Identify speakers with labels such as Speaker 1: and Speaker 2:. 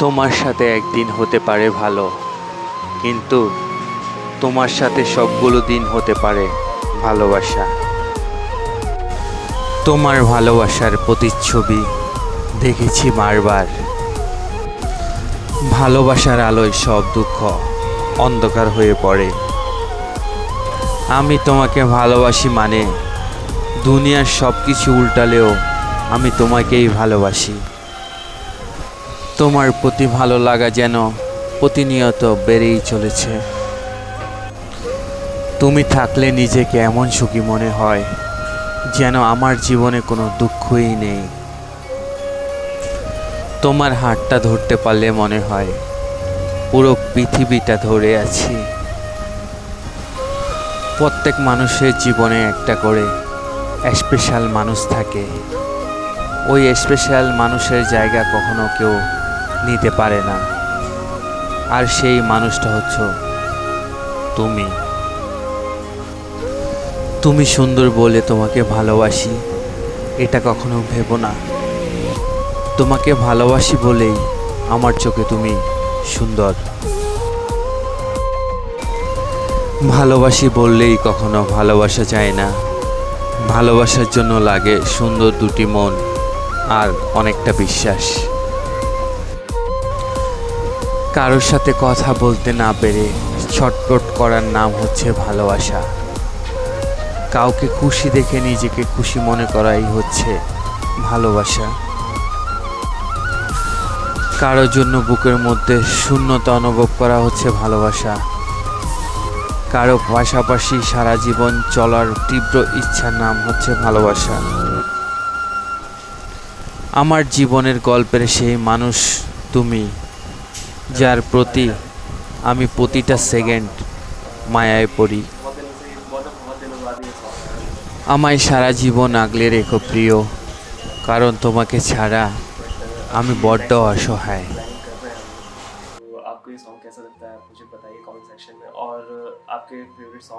Speaker 1: তোমার সাথে একদিন হতে পারে ভালো, কিন্তু তোমার সাথে সবগুলো দিন হতে পারে ভালোবাসা। তোমার ভালোবাসার প্রতিচ্ছবি দেখেছি বারবার। ভালোবাসার আলোয় সব দুঃখ অন্ধকার হয়ে পড়ে। আমি তোমাকে ভালোবাসি মানে দুনিয়ার সব কিছু উল্টালেও আমি তোমাকেই ভালোবাসি। তোমার প্রতি ভালো লাগা যেন প্রতিনিয়ত বেড়েই চলেছে। তুমি থাকলে নিজেকে এমন সুখী মনে হয় যেন আমার জীবনে কোনো দুঃখই নেই। তোমার হাতটা ধরতে পারলে মনে হয় পুরো পৃথিবীটা ধরে আছি। প্রত্যেক মানুষের জীবনে একটা করে স্পেশাল মানুষ থাকে। ওই স্পেশাল মানুষের জায়গা কখনো কেউ নিতে পারে না। আর সেই মানুষটা হচ্ছে তুমি। তুমি সুন্দর বলে তোমাকে ভালোবাসি, এটা কখনো ভেবো না। তোমাকে ভালোবাসি বলেই আমার চোখে তুমি সুন্দর। ভালোবাসি বললেই কখনো ভালোবাসা যায় না। ভালোবাসার জন্য লাগে সুন্দর দুটি মন আর অনেকটা বিশ্বাস। কারোর সাথে কথা বলতে না পেরে ছটপট করার নাম হচ্ছে ভালোবাসা। কাউকে খুশি দেখে নিজেকে খুশি মনে করাই হচ্ছে ভালোবাসা। কারোর জন্য বুকের মধ্যে শূন্যতা অনুভব করা হচ্ছে ভালোবাসা। কারও পাশাপাশি সারা জীবন চলার তীব্র ইচ্ছার নাম হচ্ছে ভালোবাসা। আমার জীবনের গল্পের সেই মানুষ তুমি। যার প্রতি আমি প্রতিটা সেকেন্ড মায়ায় পড়ি আমায় সারা জীবন আগলে রেখো প্রিয় কারণ তোমাকে ছাড়া আমি বড্ড অসহায়
Speaker 2: तो आपको ये सॉन्ग कैसा लगता है आप मुझे बताइए कमेंट सेक्शन में और आपके फेवरेट सॉन्ग